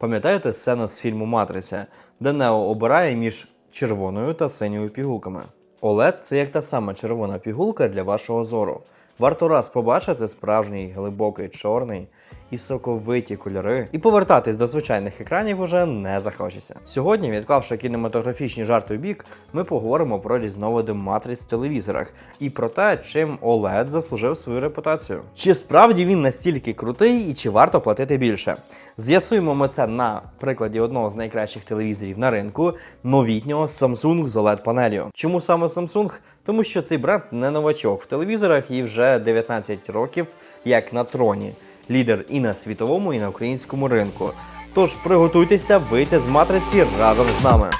Пам'ятаєте сцену з фільму Матриця, де Нео обирає між червоною та синьою пігулками? OLED – це як та сама червона пігулка для вашого зору. Варто раз побачити справжній глибокий чорний і соковиті кольори, і повертатись до звичайних екранів уже не захочеться. Сьогодні, відклавши кінематографічні жарти в бік, ми поговоримо про різновиди матриць в телевізорах і про те, чим OLED заслужив свою репутацію. Чи справді він настільки крутий і чи варто платити більше? З'ясуємо ми це на прикладі одного з найкращих телевізорів на ринку новітнього Samsung з OLED панелью. Чому саме Samsung? Тому що цей бренд не новачок в телевізорах і вже 19 років як на троні. Лідер і на світовому, і на українському ринку. Тож приготуйтеся вийти з матриці разом з нами.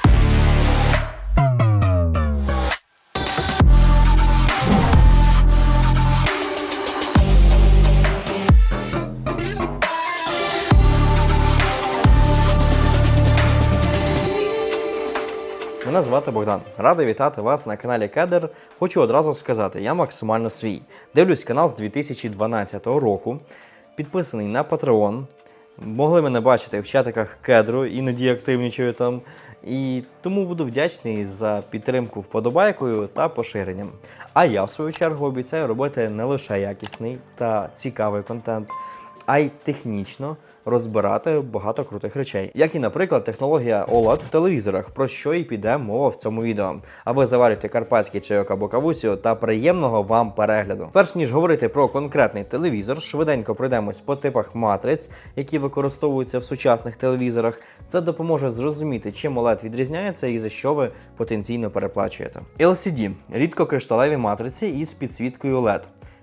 Мене звати Богдан. Радий вітати вас на каналі Кедр. Хочу одразу сказати, я максимально свій. Дивлюсь канал з 2012 року, підписаний на Patreon. Могли мене бачити в чатиках кедру, іноді активнічую там. І тому буду вдячний за підтримку вподобайкою та поширенням. А я, в свою чергу, обіцяю робити не лише якісний та цікавий контент, а й технічно розбирати багато крутих речей, як і, наприклад, технологія OLED в телевізорах, про що і піде мова в цьому відео. А ви заварюйте карпатський чайок або кавусю та приємного вам перегляду. Перш ніж говорити про конкретний телевізор, швиденько пройдемось по типах матриць, які використовуються в сучасних телевізорах. Це допоможе зрозуміти, чим OLED відрізняється і за що ви потенційно переплачуєте. LCD рідкокришталеві матриці із підсвіткою LED.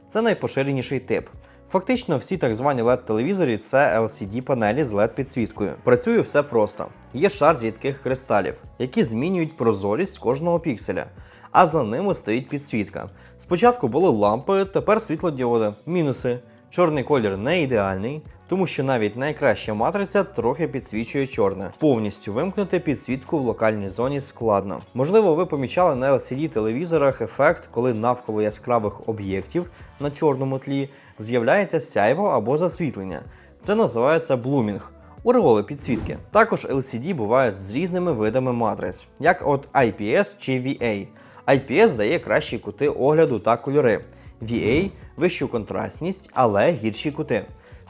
Це найпоширеніший тип. Фактично, всі так звані LED-телевізорі це LCD-панелі з LED-підсвіткою. Працює все просто. Є шар рідких кристалів, які змінюють прозорість кожного пікселя, а за ними стоїть підсвітка. Спочатку були лампи, тепер світлодіоди. Мінуси. Чорний колір не ідеальний, тому що навіть найкраща матриця трохи підсвічує чорне. Повністю вимкнути підсвітку в локальній зоні складно. Можливо, ви помічали на LCD телевізорах ефект, коли навколо яскравих об'єктів на чорному тлі з'являється сяйво або засвітлення. Це називається блумінг. Уреоли підсвітки. Також LCD бувають з різними видами матриць, як от IPS чи VA. IPS дає кращі кути огляду та кольори. VA вищу контрастність, але гірші кути.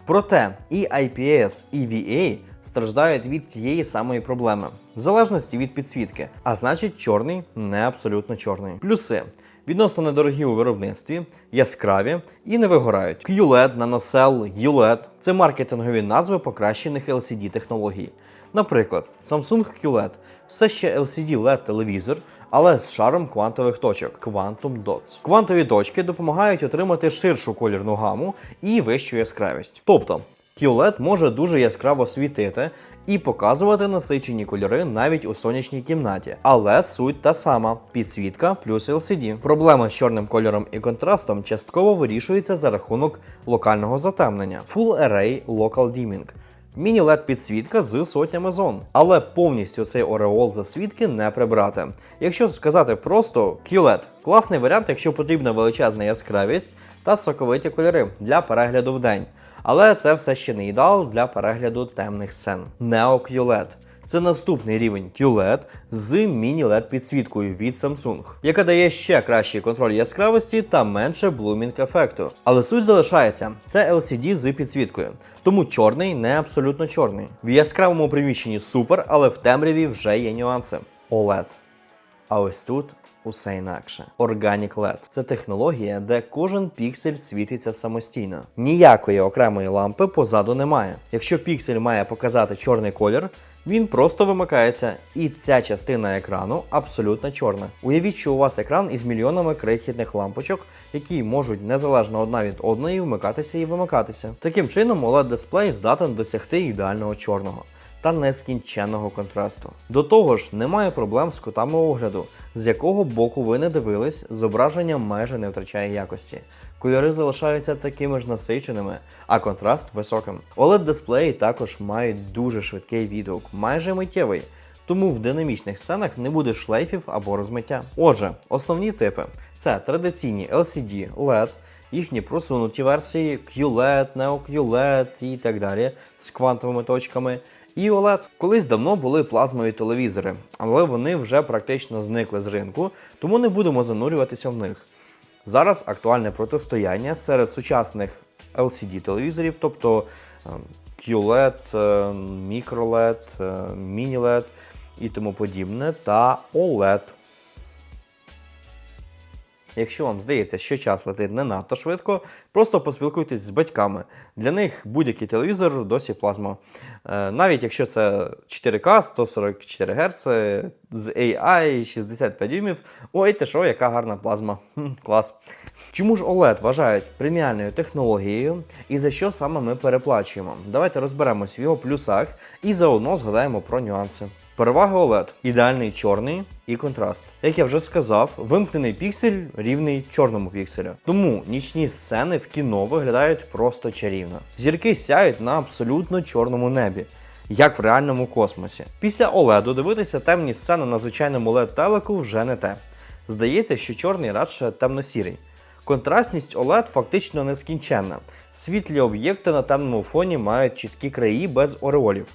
Проте і IPS, і VA страждають від тієї самої проблеми в залежності від підсвітки, а значить, чорний не абсолютно чорний. Плюси. Відносно недорогі у виробництві, яскраві і не вигорають. QLED, NanoCell, ULED – це маркетингові назви покращених LCD технологій. Наприклад, Samsung QLED все ще LCD LED телевізор, але з шаром квантових точок Quantum Dots. Квантові точки допомагають отримати ширшу колірну гаму і вищу яскравість. Тобто QLED може дуже яскраво світити і показувати насичені кольори навіть у сонячній кімнаті. Але суть та сама: підсвітка плюс LCD. Проблема з чорним кольором і контрастом частково вирішується за рахунок локального затемнення. Full Array Local Dimming. Міні-LED підсвітка з сотнями зон. Але повністю цей ореол засвідки не прибрати. Якщо сказати просто QLED – класний варіант, якщо потрібна величезна яскравість та соковиті кольори для перегляду в день. Але це все ще не ідеал для перегляду темних сцен. Neo QLED – це наступний рівень QLED з міні-LED підсвіткою від Samsung, яка дає ще кращий контроль яскравості та менше блумінг ефекту. Але суть залишається: це LCD з підсвіткою, тому чорний не абсолютно чорний. В яскравому приміщенні супер, але в темряві вже є нюанси. OLED. А ось тут усе інакше. Organic LED – це технологія, де кожен піксель світиться самостійно. Ніякої окремої лампи позаду немає. Якщо піксель має показати чорний колір, він просто вимикається, і ця частина екрану абсолютно чорна. Уявіть, що у вас екран із мільйонами крихітних лампочок, які можуть незалежно одна від одної вмикатися і вимикатися. Таким чином, oled дисплей здатен досягти ідеального чорного та нескінченного контрасту. До того ж, немає проблем з кутами огляду, з якого боку ви не дивились, зображення майже не втрачає якості. Кольори залишаються такими ж насиченими, а контраст високим. oled дисплеї також мають дуже швидкий відгук, майже миттєвий. Тому в динамічних сценах не буде шлейфів або розмиття. Отже, основні типи це традиційні LCD, LED, їхні просунуті версії QLED, Neo QLED і так далі з квантовими точками. І OLED. Колись давно були плазмові телевізори, але вони вже практично зникли з ринку, тому не будемо занурюватися в них. Зараз актуальне протистояння серед сучасних LCD-телевізорів, тобто е, QLED, е, MicroLED, е, MiniLED і тому подібне, та OLED. Якщо вам здається, що час летить не надто швидко, просто поспілкуйтесь з батьками. Для них будь-який телевізор досі плазма. Е, Навіть якщо це 4К, 144 Гц з AI 65 дюймів. Ой, ти що, яка гарна плазма. Хм, клас. Чому ж OLED вважають преміальною технологією і за що саме ми переплачуємо? Давайте розберемось в його плюсах і заодно згадаємо про нюанси. Переваги OLED ідеальний чорний і контраст. Як я вже сказав, вимкнений піксель рівний чорному пікселю. Тому нічні сцени в кіно виглядають просто чарівно. Зірки сяють на абсолютно чорному небі. Як в реальному космосі. Після OLED дивитися темні сцени на звичайному LED телеку вже не те. Здається, що чорний радше темно-сірий. Контрастність OLED фактично нескінченна. Світлі об'єкти на темному фоні мають чіткі краї без ореолів.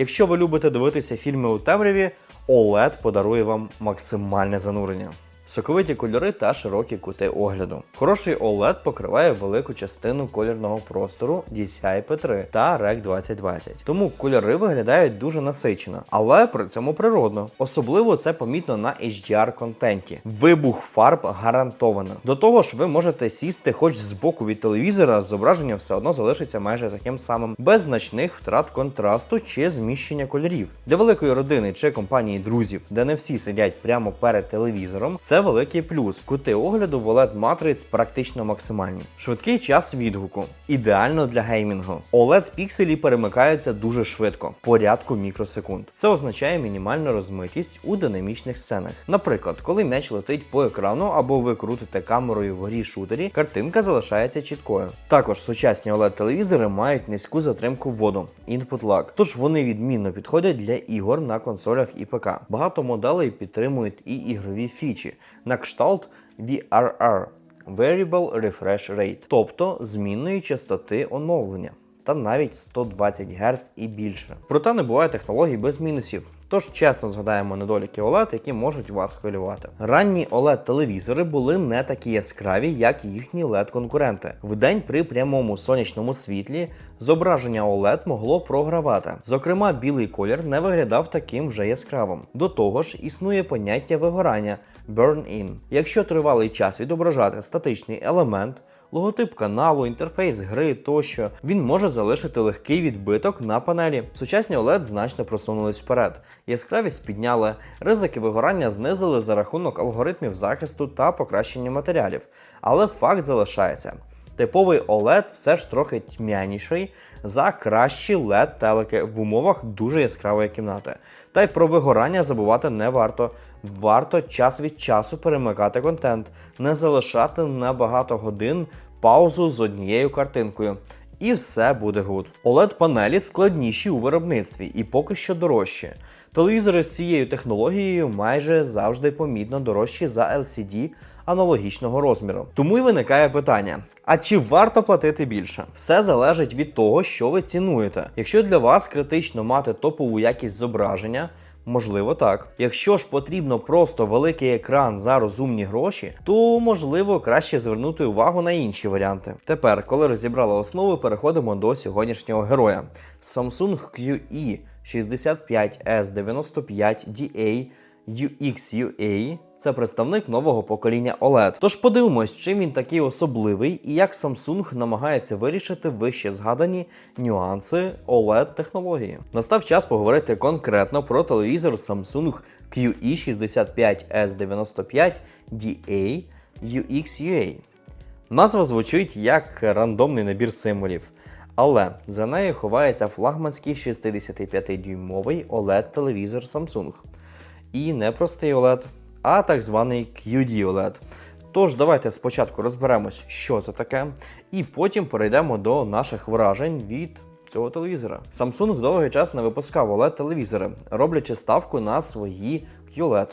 Якщо ви любите дивитися фільми у темряві, OLED подарує вам максимальне занурення. Соковиті кольори та широкі кути огляду. Хороший OLED покриває велику частину колірного простору DCI-P3 та REC 2020. Тому кольори виглядають дуже насичено, але при цьому природно. Особливо це помітно на HDR контенті. Вибух фарб гарантовано. До того ж, ви можете сісти хоч з боку від телевізора, зображення все одно залишиться майже таким самим, без значних втрат контрасту чи зміщення кольорів. Для великої родини чи компанії друзів, де не всі сидять прямо перед телевізором, це великий плюс. Кути огляду в OLED матриць практично максимальні. Швидкий час відгуку. Ідеально для геймінгу. OLED пікселі перемикаються дуже швидко, порядку мікросекунд. Це означає мінімальну розмитість у динамічних сценах. Наприклад, коли м'яч летить по екрану або ви крутите камерою в грі шутері, картинка залишається чіткою. Також сучасні OLED телевізори мають низьку затримку воду input lag, тож вони відмінно підходять для ігор на консолях і ПК. Багато моделей підтримують і ігрові фічі на кшталт VRR Variable Refresh Rate, тобто змінної частоти оновлення. Та навіть 120 Гц і більше. Проте не буває технологій без мінусів. Тож чесно згадаємо недоліки OLED, які можуть вас хвилювати. Ранні oled телевізори були не такі яскраві, як їхні led конкуренти. Вдень при прямому сонячному світлі зображення OLED могло програвати. Зокрема, білий колір не виглядав таким вже яскравим. До того ж, існує поняття вигорання burn-in. Якщо тривалий час відображати статичний елемент. Логотип каналу, інтерфейс гри тощо він може залишити легкий відбиток на панелі. Сучасні OLED значно просунулись вперед. Яскравість підняли, ризики вигорання знизили за рахунок алгоритмів захисту та покращення матеріалів. Але факт залишається. Типовий OLED все ж трохи тьмяніший за кращі LED телеки в умовах дуже яскравої кімнати. Та й про вигорання забувати не варто. Варто час від часу перемикати контент, не залишати на багато годин паузу з однією картинкою. І все буде гуд. oled панелі складніші у виробництві і поки що дорожчі. Телевізори з цією технологією майже завжди помітно дорожчі за LCD аналогічного розміру. Тому й виникає питання: а чи варто платити більше? Все залежить від того, що ви цінуєте. Якщо для вас критично мати топову якість зображення. Можливо, так. Якщо ж потрібно просто великий екран за розумні гроші, то можливо краще звернути увагу на інші варіанти. Тепер, коли розібрали основи, переходимо до сьогоднішнього героя. Samsung QE 65S95DA UXUA це представник нового покоління OLED. Тож подивимось, чим він такий особливий і як Samsung намагається вирішити вище згадані нюанси oled технології. Настав час поговорити конкретно про телевізор Samsung QE65S95DA UXUA. Назва звучить як рандомний набір символів. Але за нею ховається флагманський 65-дюймовий OLED-телевізор Samsung. І не простий OLED, а так званий QD OLED. Тож, давайте спочатку розберемось, що це таке, і потім перейдемо до наших вражень від цього телевізора. Samsung довгий час не випускав oled телевізори, роблячи ставку на свої QLED.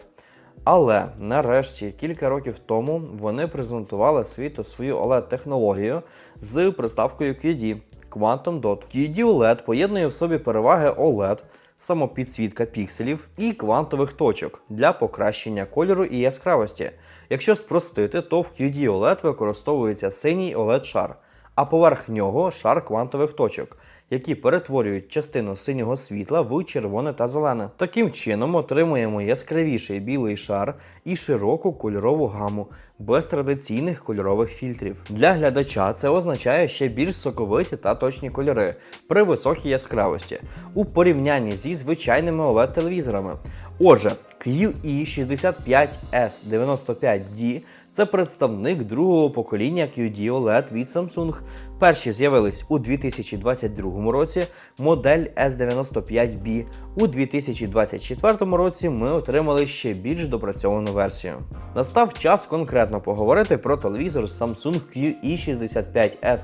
Але нарешті, кілька років тому, вони презентували світу свою oled технологію з приставкою QD Quantum Dot. QED OLED поєднує в собі переваги OLED, самопідсвітка пікселів і квантових точок для покращення кольору і яскравості. Якщо спростити, то в QD OLED використовується синій OLED шар, а поверх нього шар квантових точок, які перетворюють частину синього світла в червоне та зелене. Таким чином отримуємо яскравіший білий шар і широку кольорову гаму без традиційних кольорових фільтрів. Для глядача це означає ще більш соковиті та точні кольори при високій яскравості у порівнянні зі звичайними OLED-телевізорами. Отже, QE65S95D це представник другого покоління QD OLED від Samsung. Перші з'явились у 2022 році, модель S95B. У 2024 році ми отримали ще більш допрацьовану версію. Настав час конкретно поговорити про телевізор Samsung QE65S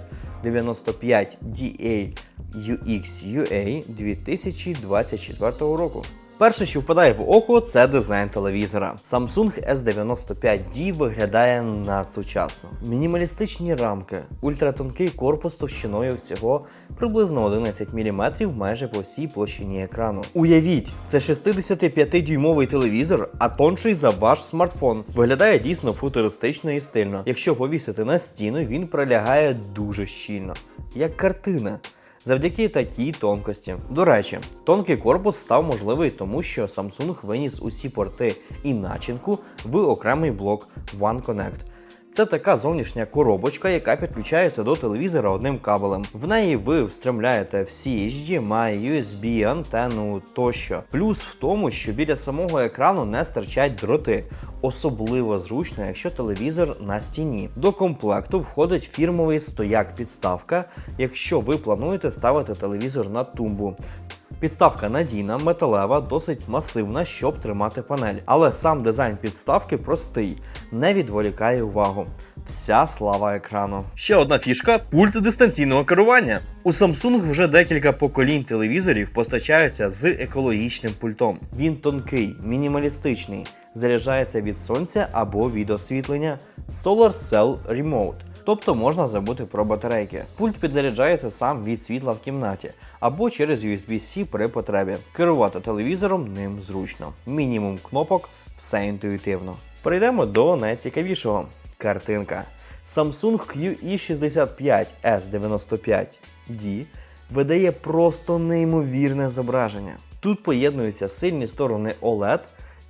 95DA UX UA 2024 року. Перше, що впадає в око, це дизайн телевізора. Samsung S95D виглядає надсучасно. Мінімалістичні рамки, ультратонкий корпус товщиною всього приблизно 11 мм майже по всій площині екрану. Уявіть, це 65-дюймовий телевізор, а тонший за ваш смартфон. Виглядає дійсно футуристично і стильно. Якщо повісити на стіну, він прилягає дуже щільно, як картина. Завдяки такій тонкості. До речі, тонкий корпус став можливий тому, що Samsung виніс усі порти і начинку в окремий блок One Connect. Це така зовнішня коробочка, яка підключається до телевізора одним кабелем. В неї ви встромляєте всі HDMI, USB, антенну тощо. Плюс в тому, що біля самого екрану не стирчать дроти. Особливо зручно, якщо телевізор на стіні. До комплекту входить фірмовий стояк-підставка, якщо ви плануєте ставити телевізор на тумбу. Підставка надійна, металева, досить масивна, щоб тримати панель. Але сам дизайн підставки простий, не відволікає увагу. Вся слава екрану. Ще одна фішка пульт дистанційного керування. У Samsung вже декілька поколінь телевізорів постачаються з екологічним пультом. Він тонкий, мінімалістичний, заряджається від сонця або від освітлення Solar Cell Remote. Тобто можна забути про батарейки. Пульт підзаряджається сам від світла в кімнаті або через USB-C при потребі. Керувати телевізором ним зручно. Мінімум кнопок, все інтуїтивно. Перейдемо до найцікавішого картинка. Samsung QE65S95D видає просто неймовірне зображення. Тут поєднуються сильні сторони OLED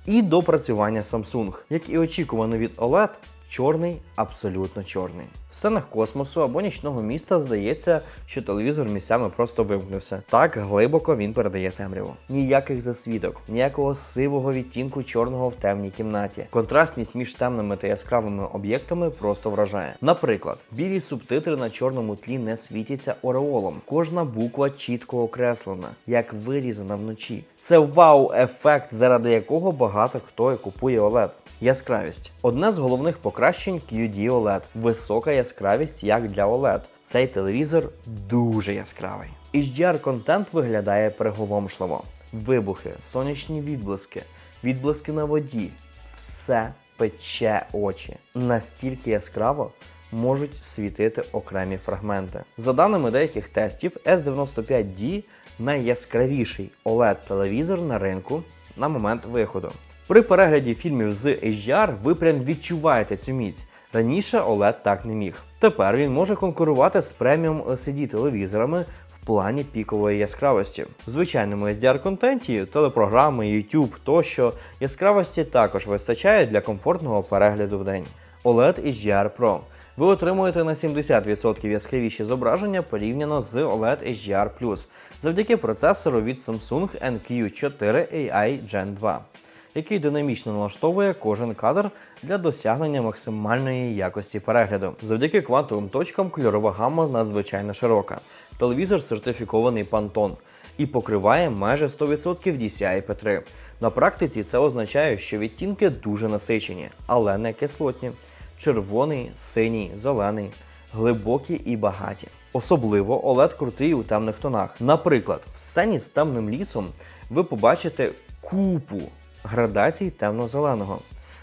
і допрацювання Samsung. Як і очікувано від OLED, чорний абсолютно чорний. В сценах космосу або нічного міста здається, що телевізор місцями просто вимкнувся. Так глибоко він передає темряву. Ніяких засвіток, ніякого сивого відтінку чорного в темній кімнаті. Контрастність між темними та яскравими об'єктами просто вражає. Наприклад, білі субтитри на чорному тлі не світяться ореолом. Кожна буква чітко окреслена, як вирізана вночі. Це вау-ефект, заради якого багато хто і купує OLED. Яскравість. Одне з головних покращень QD OLED. Висока яскравість як для OLED. Цей телевізор дуже яскравий. HDR контент виглядає приголомшливо. Вибухи, сонячні відблиски, відблиски на воді. Все пече очі. Настільки яскраво можуть світити окремі фрагменти. За даними деяких тестів, S95D найяскравіший OLED-телевізор на ринку на момент виходу. При перегляді фільмів з HDR ви прям відчуваєте цю міць. Раніше OLED так не міг. Тепер він може конкурувати з преміум LCD телевізорами в плані пікової яскравості. В звичайному SDR-контенті, телепрограми, YouTube тощо яскравості також вистачає для комфортного перегляду в день. OLED HDR Pro. Ви отримуєте на 70% яскравіші зображення порівняно з OLED HDR завдяки процесору від Samsung NQ4 AI Gen 2 який динамічно налаштовує кожен кадр для досягнення максимальної якості перегляду. Завдяки квантовим точкам кольорова гамма надзвичайно широка. Телевізор сертифікований Pantone і покриває майже 100% DCI-P3. На практиці це означає, що відтінки дуже насичені, але не кислотні. Червоний, синій, зелений, глибокі і багаті. Особливо OLED крутий у темних тонах. Наприклад, в сцені з темним лісом ви побачите купу градацій темно-зеленого.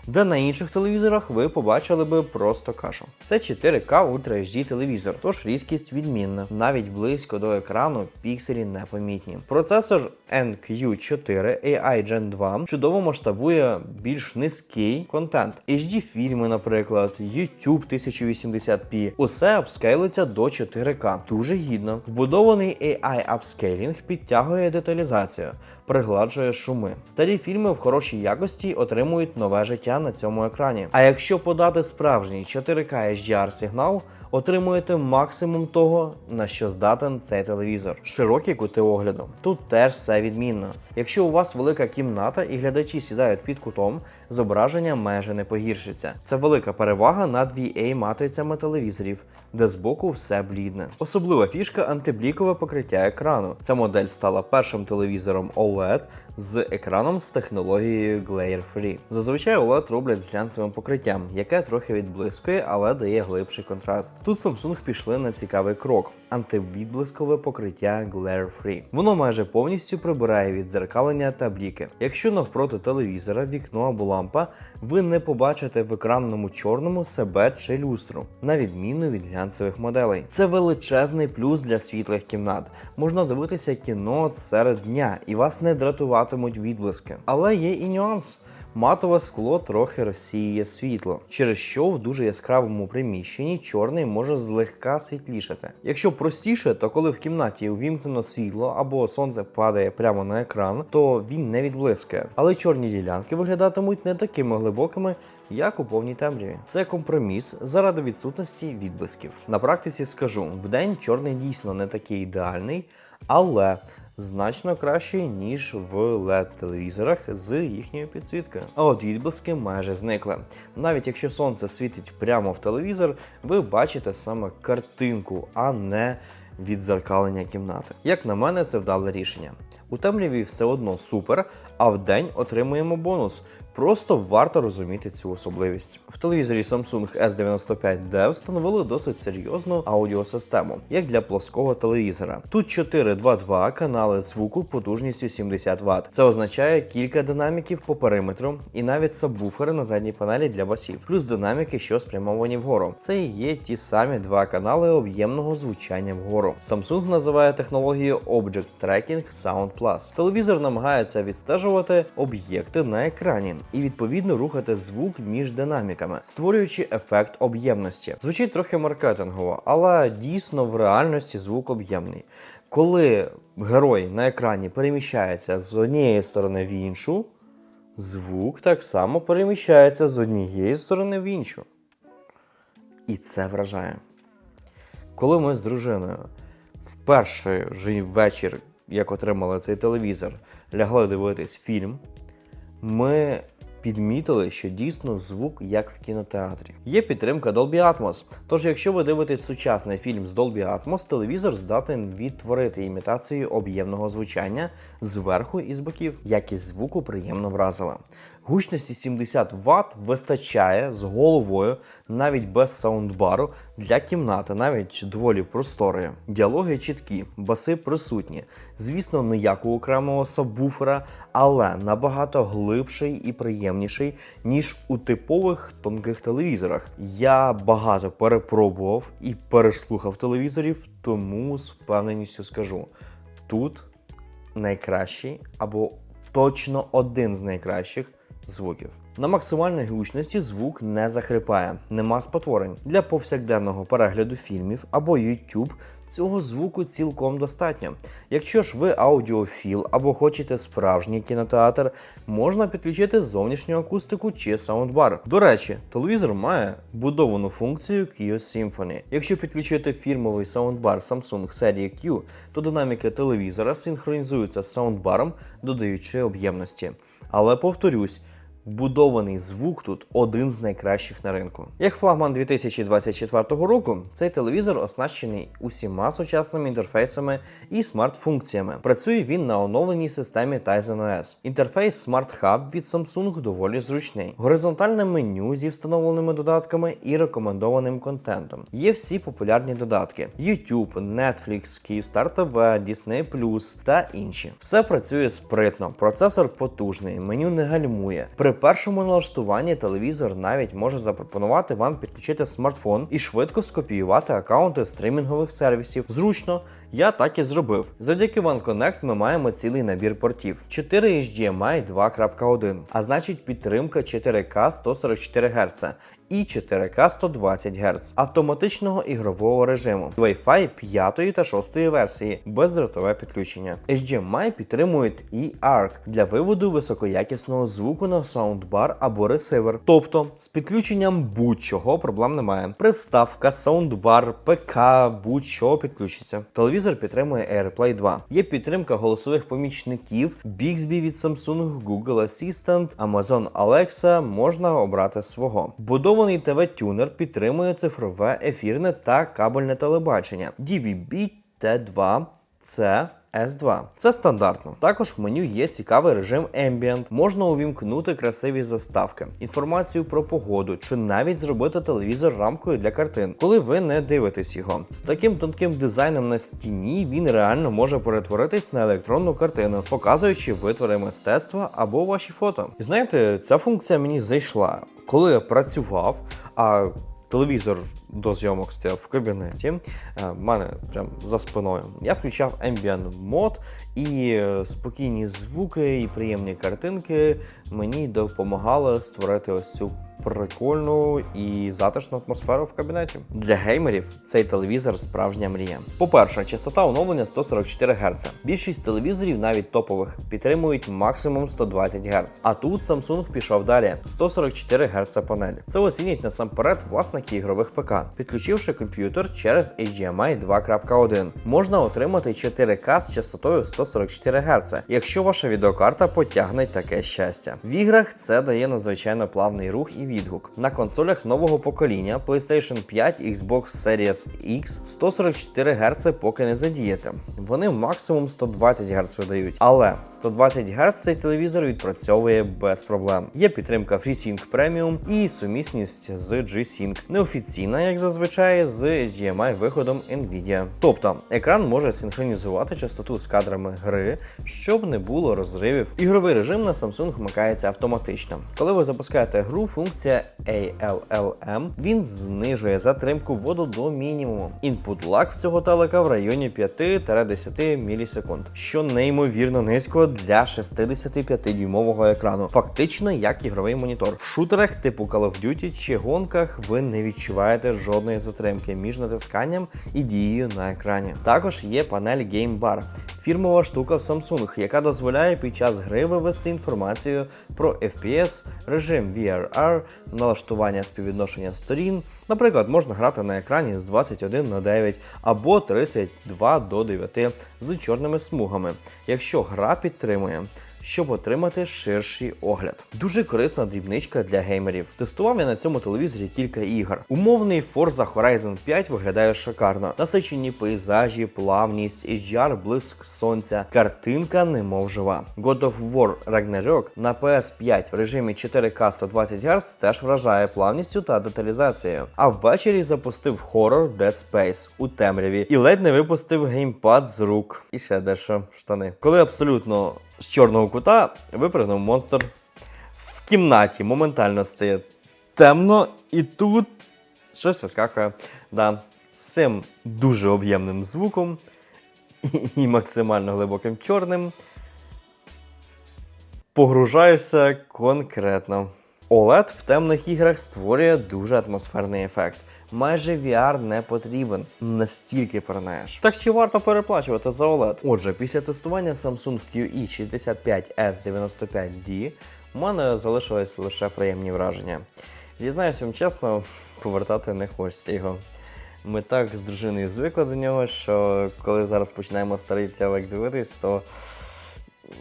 Де на інших телевізорах ви побачили би просто кашу. Це 4К Ultra HD телевізор, тож різкість відмінна. Навіть близько до екрану пікселі непомітні. Процесор NQ4 AI Gen 2 чудово масштабує більш низький контент. HD фільми, наприклад, YouTube 1080p. Усе апскейлиться до 4К. Дуже гідно. Вбудований AI апскейлінг підтягує деталізацію, пригладжує шуми. Старі фільми в хорошій якості отримують нове життя на цьому екрані. А якщо подати справжній 4К HDR сигнал, отримуєте максимум того, на що здатен цей телевізор. Широкі кути огляду. Тут теж все відмінно. Якщо у вас велика кімната і глядачі сідають під кутом, зображення майже не погіршиться. Це велика перевага над VA матрицями телевізорів, де збоку все блідне. Особлива фішка антиблікове покриття екрану. Ця модель стала першим телевізором OLED з екраном з технологією Glare Free. Зазвичай OLED роблять з глянцевим покриттям, яке трохи відблискує, але дає глибший контраст. Тут Samsung пішли на цікавий крок антивідблискове покриття Glare Free. Воно майже повністю прибирає відзеркалення та бліки. Якщо навпроти телевізора, вікно або лампа, ви не побачите в екранному чорному себе чи люстру, на відміну від глянцевих моделей. Це величезний плюс для світлих кімнат. Можна дивитися кіно серед дня і вас не дратуватимуть відблиски. Але є і нюанс. Матове скло трохи розсіює світло, через що в дуже яскравому приміщенні чорний може злегка світлішати. Якщо простіше, то коли в кімнаті увімкнено світло або сонце падає прямо на екран, то він не відблискує. Але чорні ділянки виглядатимуть не такими глибокими, як у повній темряві. Це компроміс заради відсутності відблисків. На практиці скажу: вдень чорний дійсно не такий ідеальний, але значно кращий, ніж в led телевізорах з їхньою підсвіткою. А от відблиски майже зникли. Навіть якщо сонце світить прямо в телевізор, ви бачите саме картинку, а не відзеркалення кімнати. Як на мене, це вдале рішення. У темряві все одно супер, а в день отримуємо бонус. Просто варто розуміти цю особливість. В телевізорі Samsung S95D встановили досить серйозну аудіосистему, як для плоского телевізора. Тут 422 канали звуку потужністю 70 Вт. Це означає кілька динаміків по периметру і навіть сабвуфери на задній панелі для басів, плюс динаміки, що спрямовані вгору. Це і є ті самі два канали об'ємного звучання вгору. Samsung називає технологію Object Tracking Sound Plus. Телевізор намагається відстежувати об'єкти на екрані і відповідно рухати звук між динаміками, створюючи ефект об'ємності. Звучить трохи маркетингово, але дійсно в реальності звук об'ємний. Коли герой на екрані переміщається з однієї сторони в іншу, звук так само переміщається з однієї сторони в іншу. І це вражає. Коли ми з дружиною в перший же вечір, як отримали цей телевізор, лягли дивитись фільм, ми підмітили, що дійсно звук як в кінотеатрі. Є підтримка Dolby Atmos. Тож, якщо ви дивитесь сучасний фільм з Dolby Atmos, телевізор здатен відтворити імітацію об'ємного звучання зверху і з боків. Якість звуку приємно вразила. Гучності 70 Вт вистачає з головою навіть без саундбару для кімнати, навіть доволі просторої. Діалоги чіткі, баси присутні. Звісно, не як у окремого сабвуфера, але набагато глибший і приємніший, ніж у типових тонких телевізорах. Я багато перепробував і переслухав телевізорів, тому з впевненістю скажу: тут найкращий або точно один з найкращих звуків. На максимальній гучності звук не захрипає, нема спотворень. Для повсякденного перегляду фільмів або YouTube цього звуку цілком достатньо. Якщо ж ви аудіофіл або хочете справжній кінотеатр, можна підключити зовнішню акустику чи саундбар. До речі, телевізор має будовану функцію Q Symphony. Якщо підключити фірмовий саундбар Samsung серії Q, то динаміки телевізора синхронізуються з саундбаром, додаючи об'ємності. Але повторюсь. Вбудований звук тут один з найкращих на ринку. Як флагман 2024 року, цей телевізор оснащений усіма сучасними інтерфейсами і смарт-функціями. Працює він на оновленій системі Tizen OS. Інтерфейс Smart Hub від Samsung доволі зручний. Горизонтальне меню зі встановленими додатками і рекомендованим контентом. Є всі популярні додатки: YouTube, Netflix, Kyivstar TV, Disney+, та інші. Все працює спритно, процесор потужний, меню не гальмує. При першому налаштуванні телевізор навіть може запропонувати вам підключити смартфон і швидко скопіювати аккаунти стримінгових сервісів. Зручно, я так і зробив. Завдяки OneConnect ми маємо цілий набір портів: 4 HDMI 2.1, а значить підтримка 4К 144 Гц і 4К 120 Гц автоматичного ігрового режиму, Wi-Fi 5 та 6 версії, бездротове підключення. HDMI підтримують і ARC для виводу високоякісного звуку на саундбар або ресивер. Тобто з підключенням будь-чого проблем немає. Приставка, саундбар, ПК, будь-що підключиться. Телевізор підтримує AirPlay 2. Є підтримка голосових помічників, Bixby від Samsung, Google Assistant, Amazon Alexa, можна обрати свого. Будований ТВ-тюнер підтримує цифрове, ефірне та кабельне телебачення. DVB T2 це S2. Це стандартно. Також в меню є цікавий режим Ambient. Можна увімкнути красиві заставки, інформацію про погоду чи навіть зробити телевізор рамкою для картин, коли ви не дивитесь його. З таким тонким дизайном на стіні він реально може перетворитись на електронну картину, показуючи витвори мистецтва або ваші фото. І знаєте, ця функція мені зайшла, коли я працював. а Телевізор до зйомок стояв в кабінеті, е, в мене прям за спиною. Я включав Ambient мод і е, спокійні звуки і приємні картинки мені допомагали створити ось цю прикольну і затишну атмосферу в кабінеті. Для геймерів цей телевізор справжня мрія. По-перше, частота оновлення 144 Гц. Більшість телевізорів, навіть топових, підтримують максимум 120 Гц. А тут Samsung пішов далі 144 Гц панель. Це оцінять насамперед власники ігрових ПК. Підключивши комп'ютер через HDMI 2.1, можна отримати 4К з частотою 144 Гц, якщо ваша відеокарта потягне таке щастя. В іграх це дає надзвичайно плавний рух і відгук. На консолях нового покоління PlayStation 5 Xbox Series X 144 Гц поки не задіяти. Вони максимум 120 Гц видають, але 120 Гц цей телевізор відпрацьовує без проблем. Є підтримка FreeSync Premium і сумісність з G-Sync, неофіційна, як зазвичай, з HDMI виходом Nvidia. Тобто екран може синхронізувати частоту з кадрами гри, щоб не було розривів. Ігровий режим на Samsung вмикається автоматично. Коли ви запускаєте гру, функція ALLM він знижує затримку воду до мінімуму. Інпут лаг в цього телека в районі 5-10 мілісекунд, що неймовірно низько для 65-дюймового екрану, фактично як ігровий монітор. В шутерах типу Call of Duty чи гонках ви не відчуваєте жодної затримки між натисканням і дією на екрані. Також є панель Game Bar, фірмова штука в Samsung, яка дозволяє під час гри вивести інформацію про FPS, режим VRR, налаштування співвідношення сторін. Наприклад, можна грати на екрані з 21 на 9 або 32 до 9 з чорними смугами, якщо гра підтримує. Щоб отримати ширший огляд. Дуже корисна дрібничка для геймерів. Тестував я на цьому телевізорі кілька ігор. Умовний Forza Horizon 5 виглядає шикарно. Насичені пейзажі, плавність, HDR, блиск сонця, картинка немов жива. God of War Ragnarok на PS5 в режимі 4К 120 Гц теж вражає плавністю та деталізацією. А ввечері запустив хорор Dead Space у темряві і ледь не випустив геймпад з рук. І ще дещо штани. Коли абсолютно з чорного кута випрыгнув монстр в кімнаті. Моментально стає темно, і тут щось вискакує. Да, з цим дуже об'ємним звуком і, максимально глибоким чорним. Погружаєшся конкретно. OLED в темних іграх створює дуже атмосферний ефект. Майже VR не потрібен, настільки перенаєш. Так чи варто переплачувати за OLED? Отже, після тестування Samsung E QE65S95D у мене залишились лише приємні враження. Зізнаюсь вам чесно, повертати не хочеться його. Ми так з дружиною звикли до нього, що коли зараз починаємо старий телек дивитись, то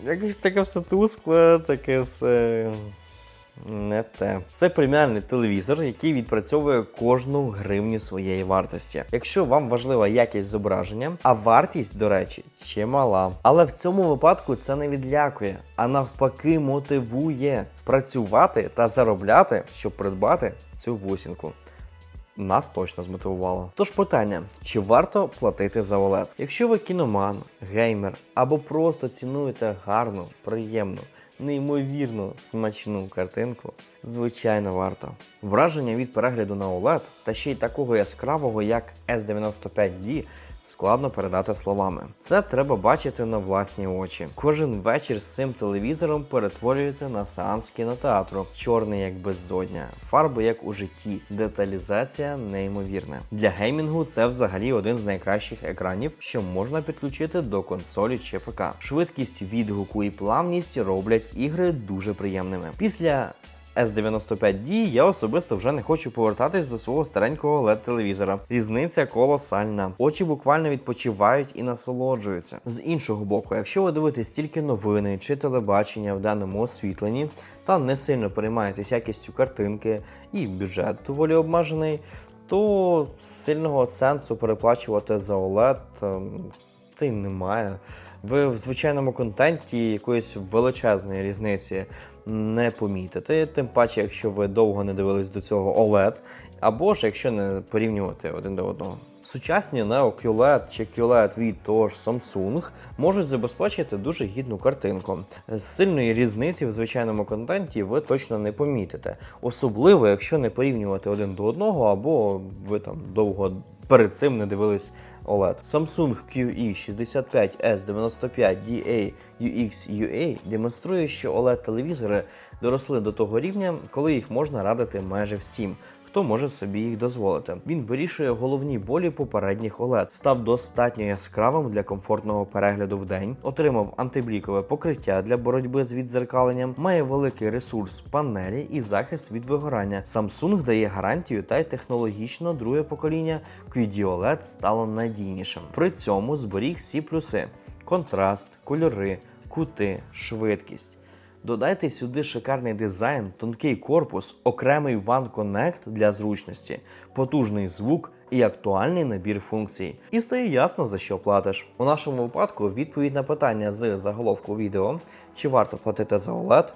якось таке все тускле, таке все. Не те. Це преміальний телевізор, який відпрацьовує кожну гривню своєї вартості. Якщо вам важлива якість зображення, а вартість, до речі, чимала. Але в цьому випадку це не відлякує, а навпаки, мотивує працювати та заробляти, щоб придбати цю бусінку. Нас точно змотивувало. Тож питання: чи варто платити за OLED? Якщо ви кіноман, геймер або просто цінуєте гарну, приємну, неймовірно смачну картинку, звичайно варто. Враження від перегляду на OLED та ще й такого яскравого, як S95D, складно передати словами. Це треба бачити на власні очі. Кожен вечір з цим телевізором перетворюється на сеанс кінотеатру, чорний як беззодня, фарби як у житті, деталізація неймовірна. Для геймінгу це взагалі один з найкращих екранів, що можна підключити до консолі чи ПК. Швидкість відгуку і плавність роблять ігри дуже приємними. Після S95D я особисто вже не хочу повертатись до свого старенького led телевізора. Різниця колосальна. Очі буквально відпочивають і насолоджуються. З іншого боку, якщо ви дивитесь тільки новини чи телебачення в даному освітленні та не сильно переймаєтесь якістю картинки і бюджет доволі обмежений, то сильного сенсу переплачувати за OLED ем, й немає. Ви в звичайному контенті якоїсь величезної різниці не помітите, тим паче, якщо ви довго не дивились до цього OLED, або ж якщо не порівнювати один до одного. Сучасні Neo QLED чи QLED від того Samsung можуть забезпечити дуже гідну картинку. Сильної різниці в звичайному контенті ви точно не помітите, особливо якщо не порівнювати один до одного, або ви там довго перед цим не дивились OLED. Samsung E QE65S95DA UX UA демонструє, що OLED-телевізори доросли до того рівня, коли їх можна радити майже всім. Хто може собі їх дозволити? Він вирішує головні болі попередніх OLED, став достатньо яскравим для комфортного перегляду в день, отримав антиблікове покриття для боротьби з віддзеркаленням, має великий ресурс панелі і захист від вигорання. Samsung дає гарантію та й технологічно друге покоління QD OLED стало надійнішим. При цьому зберіг всі плюси: контраст, кольори, кути, швидкість. Додайте сюди шикарний дизайн, тонкий корпус, окремий One для зручності, потужний звук і актуальний набір функцій. І стає ясно, за що платиш. У нашому випадку відповідь на питання з заголовку відео, чи варто платити за OLED,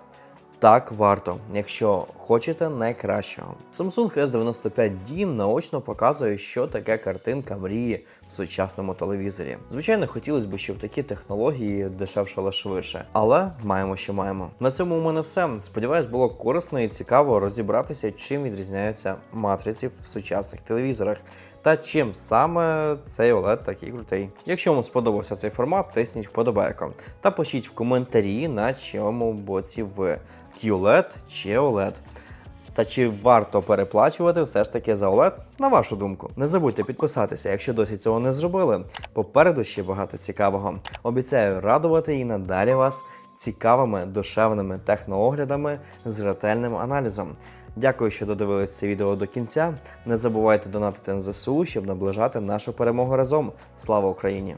так, варто, якщо хочете найкращого. Samsung S95D наочно показує, що таке картинка мрії в сучасному телевізорі. Звичайно, хотілося б, щоб такі технології дешевшали швидше, але маємо, що маємо. На цьому у мене все. Сподіваюсь, було корисно і цікаво розібратися, чим відрізняються матриці в сучасних телевізорах. Та чим саме цей OLED такий крутий. Якщо вам сподобався цей формат, тисніть вподобайку. Та пишіть в коментарі, на чому боці ви QLED чи OLED. Та чи варто переплачувати все ж таки за OLED, на вашу думку. Не забудьте підписатися, якщо досі цього не зробили. Попереду ще багато цікавого. Обіцяю радувати і надалі вас цікавими душевними технооглядами з ретельним аналізом. Дякую, що додивились це відео до кінця. Не забувайте донатити на ЗСУ, щоб наближати нашу перемогу разом. Слава Україні!